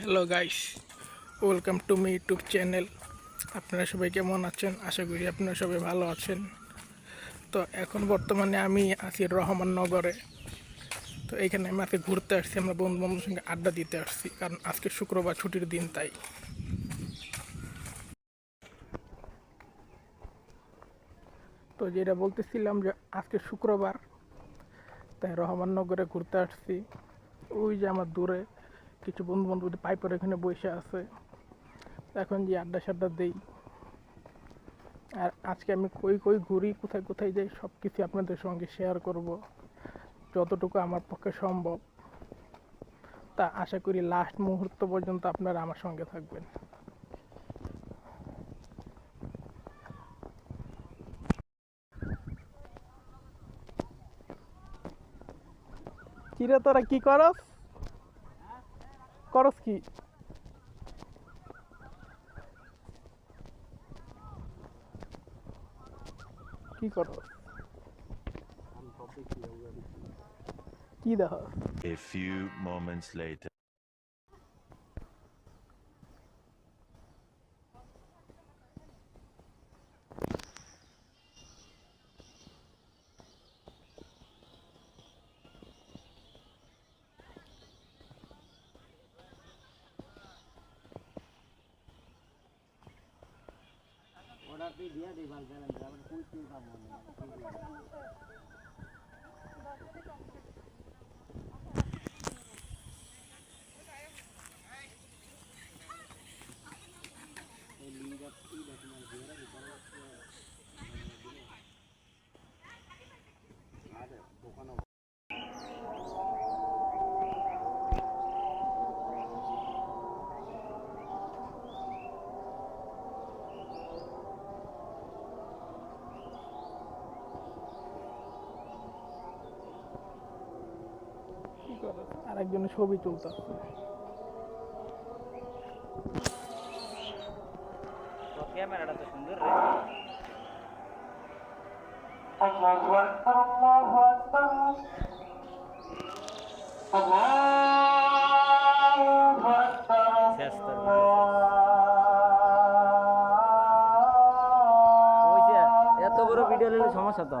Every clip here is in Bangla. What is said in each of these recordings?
Hello guys welcome to me YouTube channel আপনারা সবাই কেমন আছেন? আশা করি আপনারা সবাই ভালো আছেন। তো এখন বর্তমানে আমি আছি রহমাননগরে তো এখানে আমি আজকে ঘুরতে আসছি, আমরা বন্ধু বান্ধবের সঙ্গে আড্ডা দিতে আসছি, কারণ আজকে শুক্রবার, ছুটির দিন তাই। তো যেটা বলতেছিলাম যে আজকে শুক্রবার, তাই রহমাননগরে ঘুরতে আসছি। ওই যে আমার দূরে কিছু বন্ধু বান্ধব পাইপের এখানে বসে আছে। এখন যে আড্ডা সাড্ডা দেই। আর আজকে আমি কই কই ঘুরি, কোথায় কোথায় যাই সব কিছু আপনাদের সঙ্গে শেয়ার করব। যতটুকু আমার পক্ষে সম্ভব। তা আশা করি লাস্ট মুহূর্ত পর্যন্ত আপনারা আমার সঙ্গে থাকবেন। কিরে, তোরা কি করস? করস কি কি করস কি দেখ A few moments later. थोड़ा पे दिया दीवार का अंदर कोई चीज़ का बोल नहीं একজনের ছবি তুলতেছে ক্যামেরাটা তো সুন্দর রে। শেষ করব। ওইছে, এত বড় ভিডিও নিলে সমস্যা তো।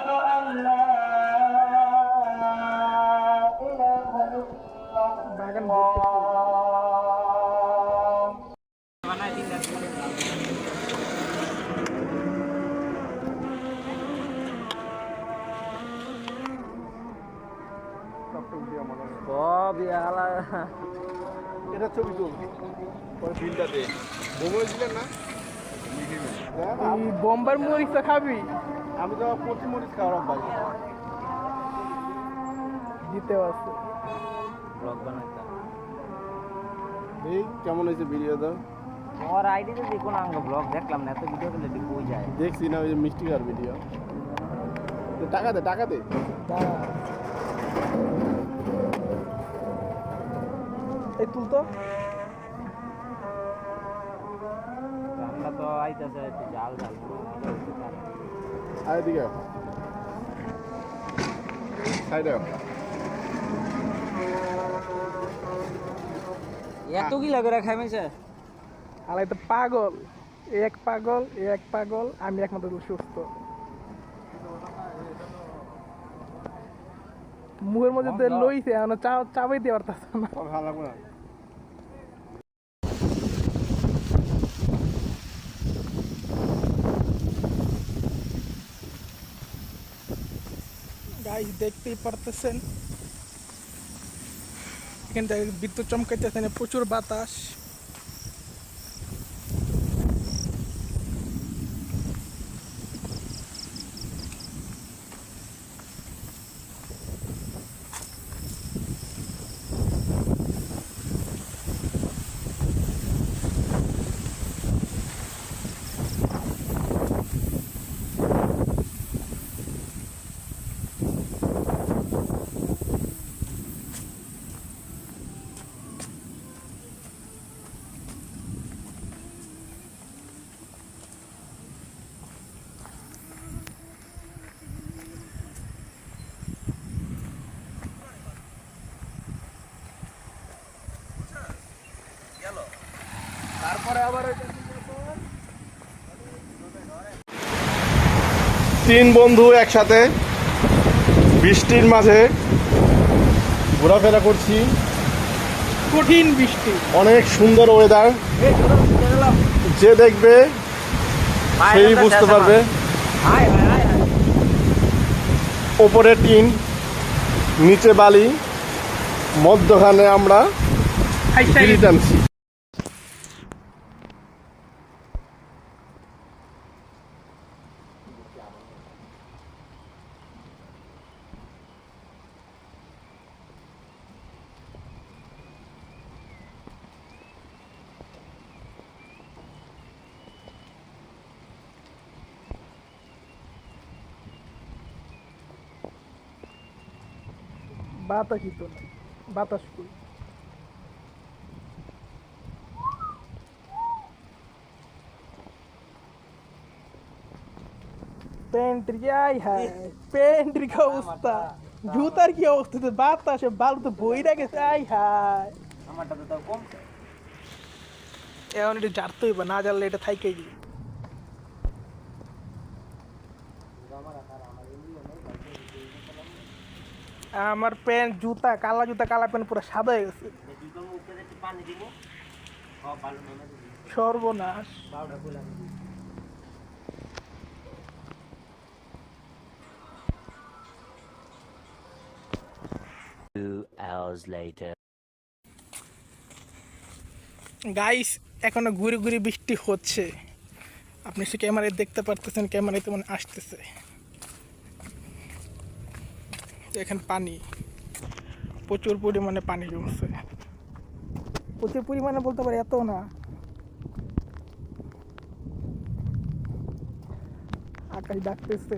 এটা ছবি তুল। পরে বিলটা দে। বোমে দিলেন না? এই বোম্বার মরিচ তো খাবি। আমি তো প্রতি মরিচ খাওয়ার অভ্যাস। দিতে আছে। ব্লগ বানাইতাম এই কেমন হয়েছে ভিডিওটা আমার আইডিতে যে কোনো আঙ্গ ব্লগ দেখলাম না এত ভিডিও করলে কই যায় দেখছি না ওই যে মিষ্টি খাওয়ার ভিডিও টাকা দে টাকা দে। এই তুল তো আমরা তো আইতাছে একটু জাল জাল আর এদিকে। সাইডে এত কি লাগে রে খাইমেছে আলাই তো পাগল। এক পাগল এ এক পাগল আমি একমাত্র সুস্থ। মুখের মধ্যে তো লইছে এখন চা চাবাইতে পারতাছে না। ভালো লাগবে না। গাইস দেখতেই পারতেছেন এখান বিদ্যুৎ চমকাইতেছেন প্রচুর বাতাস। তিন বন্ধু একসাথে বৃষ্টির মাঝে ঘোরাফেরা করছি। কঠিন বৃষ্টি। অনেক সুন্দর ওয়েদার যে দেখবে সেই বুঝতে পারবে। ওপরে টিন নিচে বালি মধ্যখানে আমরা টানছি বাতাসই তো না বাতাস কই প্যান্টের কি আই হাই প্যান্টের কি অবস্থা জুতার কি অবস্থা তো বাতাসে বালু তো বইরা গেছে আই হাই আমারটা তো তাও কম এখন এটা জারতে হইব না জানলে এটা থাইকেই দিই আমার প্যান্ট, জুতা, কালা জুতা, কালা প্যান্ট পুরো সাদা হয়ে গেছে। সর্বনাশ। গাইস এখনও ঘুরে ঘুরে বৃষ্টি হচ্ছে। আপনি সে ক্যামেরায় দেখতে পারতেছেন, ক্যামেরায় তেমন আসতেছে। এখানে পানি। প্রচুর পরিমাণে পানি জমছে। প্রচুর পরিমাণে বলতে পারি এত না। আকাশ ডাকতেছে।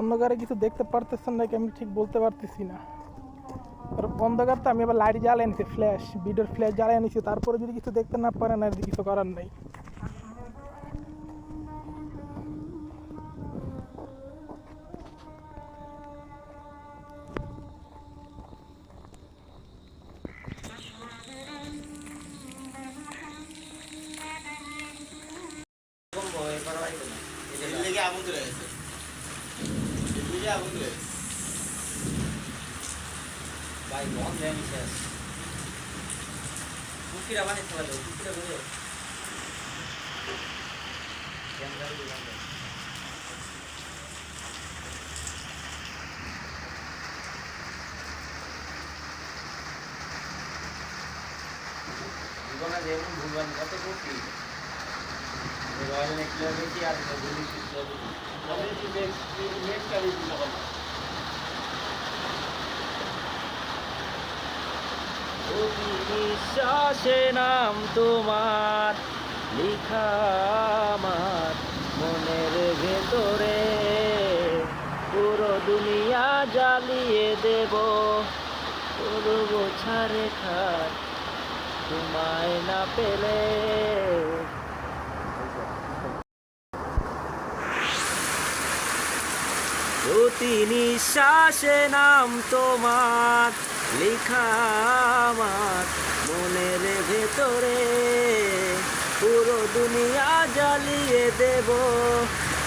অন্ধকারে কিছু দেখতে পারতেছেন নাকি আমি ঠিক বলতে পারতেছি না। অন্ধকার তো আমি আবার লাইট জ্বালিয়ে নিছি ফ্ল্যাশ ভিডিওর ফ্ল্যাশ জ্বালিয়ে নিছি, তারপরে যদি কিছু দেখতে না পারেন আর কিছু করার নেই। যেমন ভুলবান কত করছি রয়্যাল নেকলেস আর গুলি বিশ্বাসে নাম তোমার, লিখা আমার মনের ভেতরে। পুরো দুনিয়া জ্বালিয়ে দেব, করব ছাড়ে খাট তোমায় না পেলে। প্রতি নিঃশ্বাসে নাম তোমার লিখা আমার মনের ভেতরে, পুরো দুনিয়া জ্বালিয়ে দেব।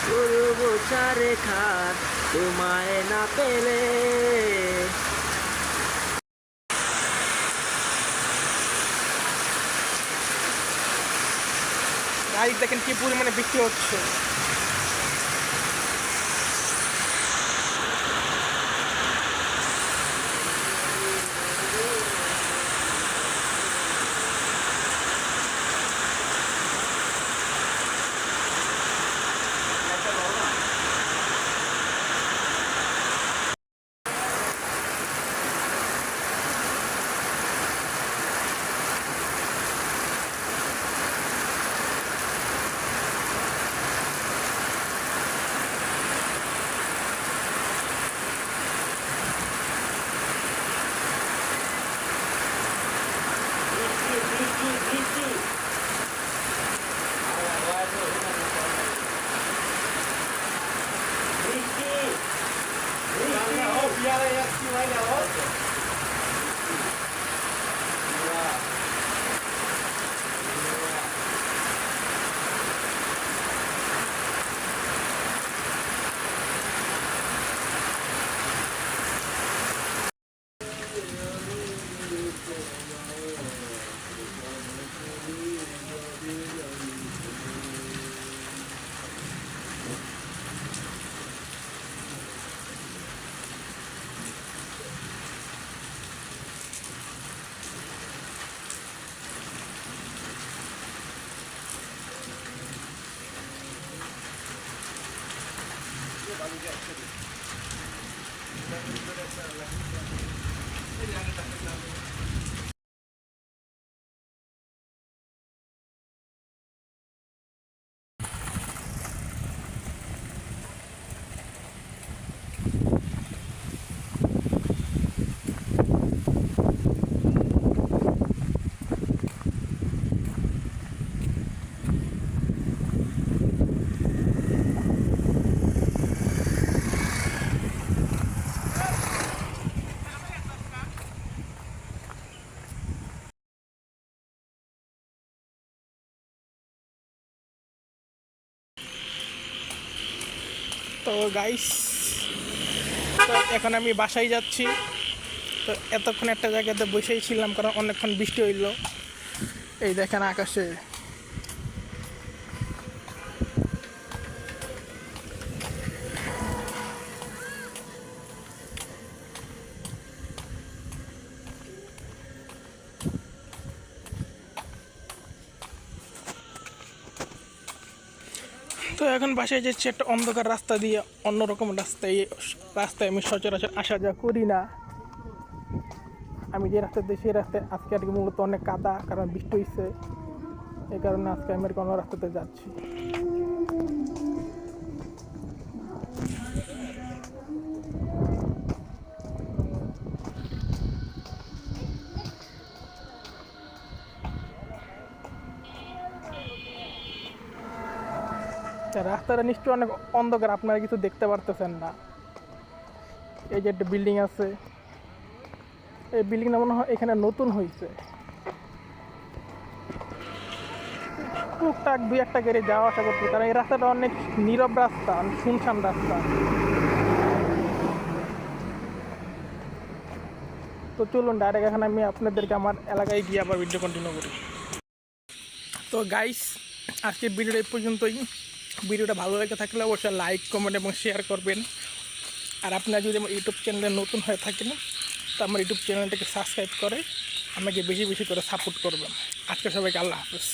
করব চারে খাট তোমায় না পেলে। দেখেন কি পরিমাণে বিক্রি হচ্ছে। Thank you. তো গাইস তো এখন আমি বাসায় যাচ্ছি। তো এতক্ষণ একটা জায়গাতে বসেই ছিলাম, কারণ অনেকক্ষণ বৃষ্টি হইল। এই দেখেন আকাশে। এখন বাসায় যাচ্ছি একটা অন্ধকার রাস্তা দিয়ে, অন্যরকম রাস্তায় রাস্তায় আমি সচরাচর আসা যাওয়া করি না। আমি যে রাস্তায় দিই সেই রাস্তায় আজকে আর কি মূলত অনেক কাদা, কারণ বৃষ্টি হয়েছে এই কারণে আজকে আমি আর কি অন্য রাস্তাতে যাচ্ছি। রাস্তাটা নিশ্চয়ই অনেক অন্ধকার, আপনারা কিছু দেখতে পারতেছেন না। এই যে একটা বিল্ডিং আছে। এই বিল্ডিংটা মনে হয় এখানে নতুন হয়েছে টুকটাক দুই একটা গাড়ি যাওয়া আসা করতে কারণ এই রাস্তাটা অনেক নীরব রাস্তা শুনশান রাস্তা। তো চলুন ডাইরেক্ট এখানে আমি আপনাদেরকে আমার এলাকায় গিয়ে আবার ভিডিও কন্টিনিউ করি। তো গাইস আজকের ভিডিওটা এই পর্যন্তই। ভিডিওটা ভালো লাগে থাকলে অবশ্যই লাইক কমেন্ট এবং শেয়ার করবেন। আর আপনারা যদি আমার ইউটিউব চ্যানেলে নতুন হয়ে থাকেন, তো আমার ইউটিউব চ্যানেলটাকে সাবস্ক্রাইব করে আমাকে বেশি বেশি করে সাপোর্ট করবেন। আজকে সবাইকে আল্লাহ হাফেজ।